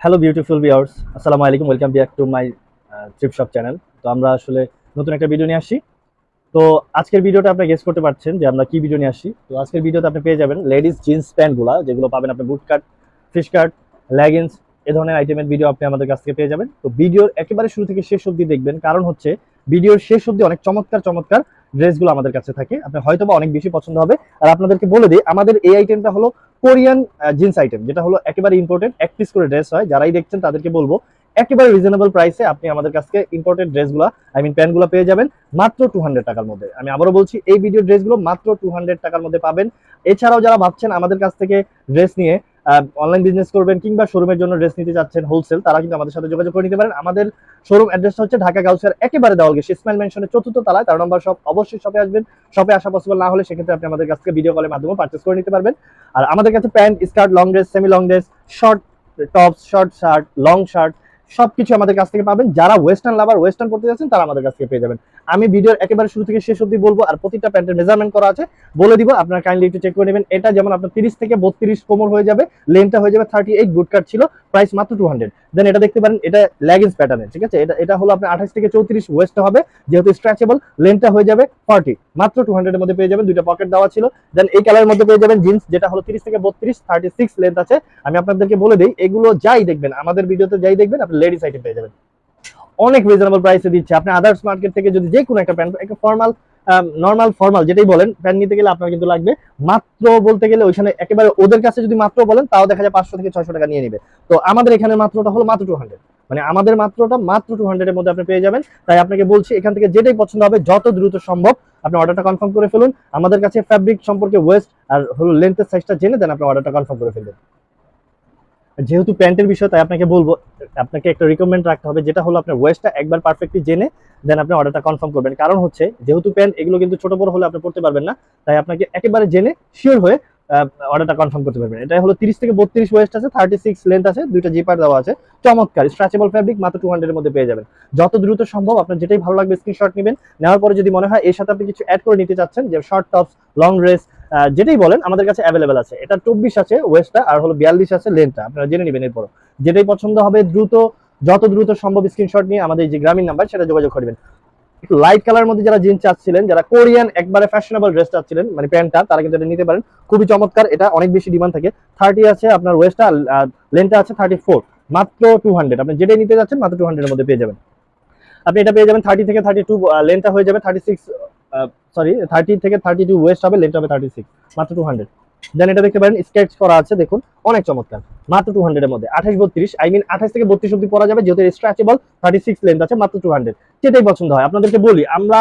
Hello beautiful viewers আসসালামু আলাইকুম welcome back to my trip shop channel তো আমরা আসলে নতুন একটা ভিডিও নিয়ে আসি। তো আজকের ভিডিওটা আপনি গেস করতে পারছেন যে আমরা কি ভিডিও নিয়ে আসি। তো আজকের ভিডিওতে আপনি পেয়ে যাবেন লেডিস জিন্স প্যান্টগুলো যেগুলো পাবেন আপনি বুট কাট ফিশ কাট লেগিংস এ ধরনের আইটেমের ভিডিও আপনি আমাদের কাছ থেকে পেয়ে যাবেন। তো ভিডিওর একেবারে শুরু থেকে শেষ অবধি দেখবেন। কারণ হচ্ছে ভিডিওর শেষ অবধি অনেক চমৎকার চমৎকার ড্রেসগুলো আমাদের কাছে থাকে। আপনার হয়তো বা অনেক বেশি পছন্দ হবে। আর আপনাদেরকে বলে দিই, আমাদের এই আইটেমটা হলো কোরিয়ান জিন্স আইটেম যেটা হলো একেবারে ইম্পর্টেন্ট এক পিস করে ড্রেস হয়। যারাই দেখছেন তাদেরকে বলব, একেবারে রিজনেবল প্রাইসে আপনি আমাদের কাছ ইম্পোর্টেড ড্রেসগুলো আই মিন প্যান্টগুলো পেয়ে যাবেন মাত্র টু হান্ড্রেড টাকার মধ্যে। আমি আবারও বলছি, এই ভিডিও ড্রেসগুলো মাত্র টু হান্ড্রেড টাকার মধ্যে পাবেন। এছাড়াও যারা ভাবছেন আমাদের কাছ থেকে ড্রেস নিয়ে অনলাইন বিজনেস করবেন কিংবা শোরুমের জন্য ড্রেস নিতে চাচ্ছেন হোলসেল তারা কিন্তু আমাদের সাথে যোগাযোগ করে নিতে পারেন। আমাদের শোরুম অ্যাড্রেসটা হচ্ছে ঢাকা গাউসের একেবারে দেওয়াল গেছে ইসমাইল মেনশনের চতুর্থ তলায়। তার নম্বর সব অবশ্যই শপে আসবেন। শপে আসা পসিবল না হলে সেক্ষেত্রে আপনি আমাদের কাছ থেকে ভিডিও কলের মাধ্যমে পার্চেস করে নিতে পারবেন। আর আমাদের কাছে pant skirt long dress semi long dress short tops short shirt long shirt সবকিছু আমাদের কাছ থেকে পাবেন। যারা ওয়েস্টার্ন লাভার ওয়েস্টার্ন করতে যাচ্ছেন, তারা আমাদের কাছ থেকে পেয়ে যাবেন। আমি ভিডিওর একেবারে শুরু থেকে শেষ অবধি বলব, আর প্রতিটা প্যান্টের মেজারমেন্ট করা আছে, বলে দিব, আপনারা কাইন্ডলি একটু চেক করে নেবেন। এটা যেমন আপনার তিরিশ থেকে বত্রিশ কোমর হয়ে যাবে লেনটা হয়ে যাবে থার্টি এইট বুট কাট ছিল প্রাইস মাত্র টু হান্ড্রেড দেন এটা দেখতে পারেন, এটা লেগিংস প্যাটার্নের ঠিক আছে? এটা এটা হলো আপনার আঠাশ থেকে চৌত্রিশ ওয়েস্ট হবে, যেহেতু স্ট্রেচেবল লেনটা হয়ে যাবে ফর্টি মাত্র টু হান্ড্রেডের মধ্যে পেয়ে যাবেন, দুইটা পকেট দেওয়া ছিল। দেন এই কালারের মধ্যে পেয়ে যাবেন জিন্স যেটা হলো তিরিশ থেকে বত্রিশ থার্টি সিক্স লেন্থ আছে। আমি আপনাদেরকে বলে দিই, এগুলো যাই দেখবেন, আমাদের ভিডিওতে যাই দেখবেন, আপনি লেডিস আইটেম পেয়ে যাবেন। অনেক রিজনেবল প্রাইসে দিচ্ছে। আপনি আদার্স মার্কেট থেকে যদি যে কোনো একটা প্যান্ট, একটা ফর্মাল নর্মাল ফর্মাল যেটাই বলেন, প্যান্ট নিতে গেলে আপনার কিন্তু লাগবে। মাত্র বলতে গেলে ওইখানে একেবারে ওদের কাছে যদি মাত্র বলেন, তাও দেখা যায় পাঁচশো থেকে ছয়শো টাকা নিয়ে নিবে। তো আমাদের এখানে মাত্রটা হলো মাত্র টু মানে আমাদের মাত্রটা মাত্র টু হান্ড্রেডের মধ্যে আপনি পেয়ে যাবেন। তাই আপনাকে বলছি, এখান থেকে যেটাই পছন্দ হবে, যত দ্রুত সম্ভব আপনি অর্ডারটা কনফার্ম করে ফেলুন। আমাদের কাছে ফ্যাব্রিক সম্পর্কে ওয়েস্ট আর হলো লেন্থের সাইজটা জেনে দেন, আপনি অর্ডারটা কনফার্ম করে ফেলবেন। যেহেতু প্যান্টের বিষয়, তাই আপনাকে বলব, আপনাকে একটা রিকমেন্ড রাখতে হবে, যেটা হলো আপনার ওয়েস্টটা একবার পারফেক্টলি জেনে দেন আপনি অর্ডারটা কনফার্ম করবেন। কারণ হচ্ছে, যেহেতু প্যান্ট, এগুলো কিন্তু ছোট বড় হলে আপনি পড়তে পারবেন না, তাই আপনাকে একেবারে জেনে শিওর হয়ে অর্ডারটা কনফার্ম করতে পারবেন। এটা হলো তিরিশ থেকে বত্রিশ ওয়েস্ট আছে থার্টি সিক্স লেন্থ আছে, দুইটা জিপার দেওয়া আছে, চমৎকার স্ট্রেচেবল ফ্যাব্রিক মাত্র টু হান্ড্রেডের মধ্যে পেয়ে যাবেন। যত দ্রুত সম্ভব আপনার যেটাই ভালো লাগবে স্ক্রিনশট নেবেন, নেওয়ার পরে যদি মনে হয় এর সাথে আপনি কিছু অ্যাড করে নিতে চাচ্ছেন, যে শর্ট টপস লং ড্রেস যেটাই বলেন, আমাদের কাছে অ্যাভেলেবেল আছে। এটা চব্বিশ আছে ওয়েস্টটা আর হলো বিয়াল্লিশ আছে লেন্থটা আপনারা জেনে নেবেন এরপর যেটাই পছন্দ হবে, দ্রুত, যত দ্রুত সম্ভব স্ক্রিনশট নিয়ে আমাদের যে গ্রামীণ নাম্বার সেটা যোগাযোগ করবেন লাইট কালার মধ্যে যারা জিন্স চাচ্ছিলেন, যারা কোরিয়ান, একবারে ফ্যাশনেবল ড্রেস চাচ্ছিলেন মানে প্যান্টটা, তারা কিন্তু এটা নিতে পারেন। খুবই চমৎকার, এটা অনেক বেশি ডিমান্ড থাকে। থার্টি আছে আপনার ওয়েস্টটা লেন্থটা আছে থার্টি ফোর মাত্র টু হান্ড্রেড আপনি যেটাই নিতে যাচ্ছেন, মাত্র টু হান্ড্রেডের মধ্যে পেয়ে যাবেন। আপনি এটা পেয়ে যাবেন থার্টি থেকে থার্টি টু লেন্থটা হয়ে যাবে থার্টি সিক্স সরি থার্টি থেকে থার্টি টু ওয়েস্ট হবে লেন্থ হবে থার্টি সিক্স মাত্র টু হান্ড্রেড দেন এটা দেখতে পারেন স্কেচ করা আছে, দেখুন, অনেক চমৎকার, মাত্র টু হান্ড্রেডের মধ্যে, আঠাশ বত্রিশ আই মিন আঠাশ থেকে বত্রিশ অব্দি পরা যাবে, যেহেতু স্ট্রেচেবল থার্টি সিক্স লেন্থ আছে, মাত্র টু হান্ড্রেড যেটাই পছন্দ হয়, আপনাদেরকে বলি, আমরা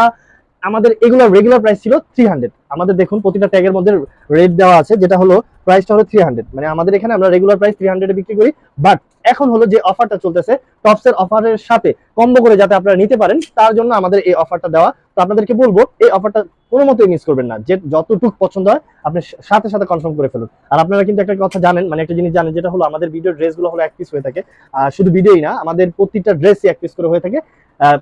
আমাদের এগুলো রেগুলার প্রাইস ছিল থ্রি হান্ড্রেড আমাদের দেখুন, প্রতিটা ট্যাগের মধ্যে রেট দেওয়া আছে, যেটা হলো প্রাইসটা হলো থ্রি হান্ড্রেড মানে আমাদের এখানে আমরা রেগুলার প্রাইস থ্রি হান্ড্রেডে বিক্রি করি বাট এখন হলো যে অফারটা চলতেছে টপসের অফারের সাথে কম্বো করে যাতে আপনারা নিতে পারেন, তার জন্য আমাদের এই অফারটা দেওয়া। তো আপনাদেরকে বলব, এই অফারটা কোনো মতেই মিস করবেন না। যে যতটুকু পছন্দ হয়, আপনি সাথে সাথে কনফার্ম করে ফেলুন। আর আপনারা কিন্তু একটা কথা জানেন মানে একটা জিনিস জানেন, যেটা হলো আমাদের ভিডিও ড্রেসগুলো হলো এক পিস হয়ে থাকে। আর শুধু ভিডিওই না, আমাদের প্রতিটা ড্রেসই এক পিস করে হয়ে থাকে।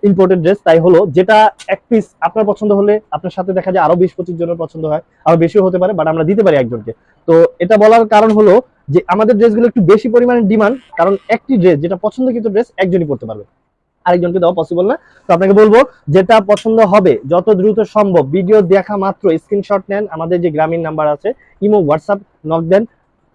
ইম্পোর্টেড ড্রেস তাই হলো যেটা এক পিস আপনার পছন্দ হলে আপনার সাথে দেখা যায় আরও বিশ পঁচিশ জনের পছন্দ হয়, আরও বেশিও হতে পারে বাট আমরা দিতে পারি একজনকে। তো এটা বলার কারণ হলো যে আমাদের ড্রেসগুলো একটু বেশি পরিমাণে ডিমান্ড কারণ একটি ড্রেস যেটা পছন্দ পছন্দকৃত ড্রেস একজনই পড়তে পারবে। আরেকজনকে দেওয়া পসিবল না। তো আপনাকে বলব, যেটা পছন্দ হবে, যত দ্রুত সম্ভব ভিডিও দেখা মাত্র স্ক্রিনশট নেন, আমাদের যে গ্রামীণ নাম্বার আছে, ইমো হোয়াটসঅ্যাপ নক দেন।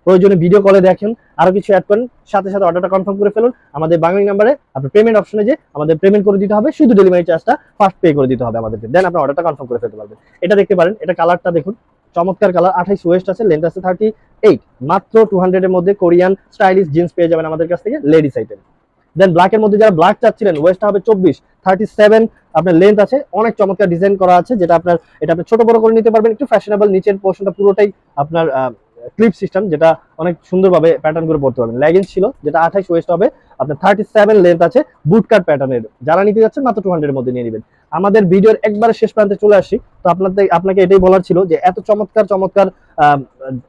প্রয়োজনে ভিডিও কলে দেখেন, আরও কিছু অ্যাড করেন, সাথে সাথে অর্ডারটা কনফার্ম করে ফেলুন। আমাদের বাংলা নাম্বারে আপনার পেমেন্ট অপশনে যে আমাদের পেমেন্ট করে দিতে হবে, শুধু ডেলিভারি চার্জটা ফার্স্ট পে করে দিতে হবে আমাদেরকে। দেন আপনার অর্ডারটা কনফার্ম করে ফেলতে পারবেন। এটা দেখতে পারেন, এটা কালারটা দেখুন, চমৎকার কালার আঠাইশ ওয়েস্ট আছে লেন্থ আছে থার্টি এইট মাত্র টু হান্ড্রেডের মধ্যে কোরিয়ান স্টাইলিশ জিন্স পেয়ে যাবেন আমাদের কাছ থেকে লেডিস আইটেম দেন ব্ল্যাকের মধ্যে যারা ব্ল্যাক চাচ্ছিলেন ওয়েস্ট হবে চব্বিশ থার্টি সেভেন আপনার লেন্থ আছে, অনেক চমৎকার ডিজাইন করা আছে, যেটা আপনার, এটা আপনি ছোট বড় করে নিতে পারবেন, একটু ফ্যাশনেবল নিচের পোর্শনটা পুরোটাই আপনার ক্লিপ সিস্টেম যেটা অনেক সুন্দরভাবে প্যাটার্ন করে পড়তে পারবেন। লেগিংস ছিল, যেটা আঠাইশ ওয়েস্ট হবে, আপনার থার্টি সেভেন লেন্থ আছে বুট কাট প্যাটার্নের যারা নিতে যাচ্ছেন, মাত্র টু হান্ড্রেডের মধ্যে নিয়ে নেবেন। আমাদের ভিডিওর একবারে শেষ প্রান্তে চলে আসি। তো আপনাদের, আপনাকে এটাই বলার ছিল যে এত চমৎকার চমৎকার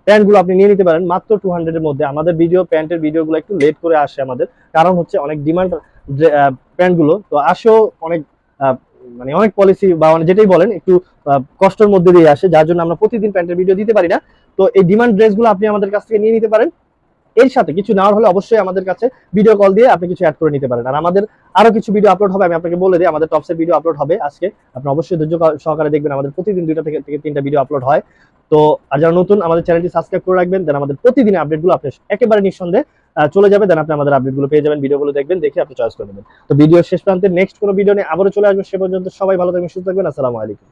প্যান্টগুলো আপনি নিয়ে নিতে পারেন, মাত্র টু হান্ড্রেডের মধ্যে। আমাদের ভিডিও প্যান্টের ভিডিওগুলো একটু লেট করে আসে আমাদের। কারণ হচ্ছে অনেক ডিমান্ড প্যান্টগুলো তো আসেও অনেক মানে অনেক পলিসি বা অনেক- যেটাই বলেন, একটু কষ্টের মধ্যে দিয়ে আসে। যার জন্য আমরা প্রতিদিন প্যান্টের ভিডিও দিতে পারি না। তো এই ডিমান্ড ড্রেসগুলো আপনি আমাদের কাছ থেকে নিয়ে নিতে পারেন। এর সাথে কিছু নেওয়ার হলে অবশ্যই আমাদের কাছে ভিডিও কল দিয়ে আপনি কিছু অ্যাড করে নিতে পারেন। আর আমাদের আরও কিছু ভিডিও আপলোড হবে, আমি আপনাকে বলে দিই, আমাদের টপসের ভিডিও আপলোড হবে আজকে। আপনি অবশ্যই ধৈর্য সহকারে দেখবেন, আমাদের প্রতিদিন দুইটা থেকে থেকে তিনটা ভিডিও আপলোড হয়। তো, আর যারা নতুন, আমাদের চ্যানেলটি সাবস্ক্রাইব করে রাখবেন দেন আমাদের প্রতিদিনের আপডেটগুলো আপনি একেবারে নিঃসন্দেহে চলে যাবে। দেন আপনি আমাদের আপডেটগুলো পেয়ে যাবেন ভিডিওগুলো দেখবেন, দেখে আপনি চয়েস করে নেবেন। তো ভিডিও শেষ প্রান্তে নেক্সট কোনো ভিডিও নিয়ে আবারও চলে আসবে, সে পর্যন্ত সবাই ভালো থাকবেন, সুস্থ থাকবেন, আসসালামু আলাইকুম।